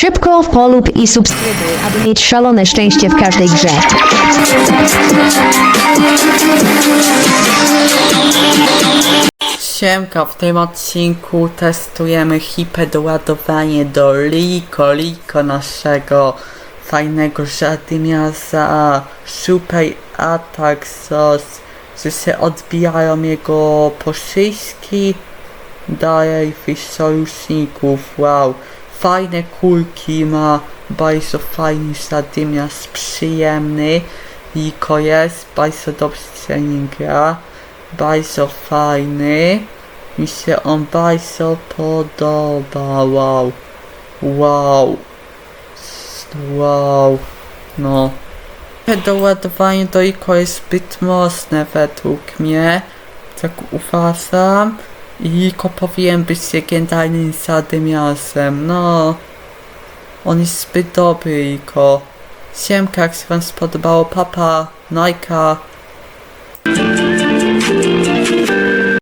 Szybko polub i subskrybuj, aby mieć szalone szczęście w każdej grze. Siemka, w tym odcinku testujemy hiperdoładowanie do Liko, Liko naszego fajnego żadymiasa Super Attack Sos, że się odbijają jego poszyśki dalej tych sojuszników, wow, fajne kulki ma, bardzo fajny żadymias, przyjemny, Liko jest, bardzo dobrze się nim gra bardzo fajny. Mi się on bardzo podoba. Wow. Wow. Wow. No. Doładowanie do IKO jest zbyt mocne według mnie. Tak uważam. I IKO powinien być legendarnym zadymiasem. No. On jest zbyt dobry IKO. Siemka, jak się wam spodobało, papa, Najka.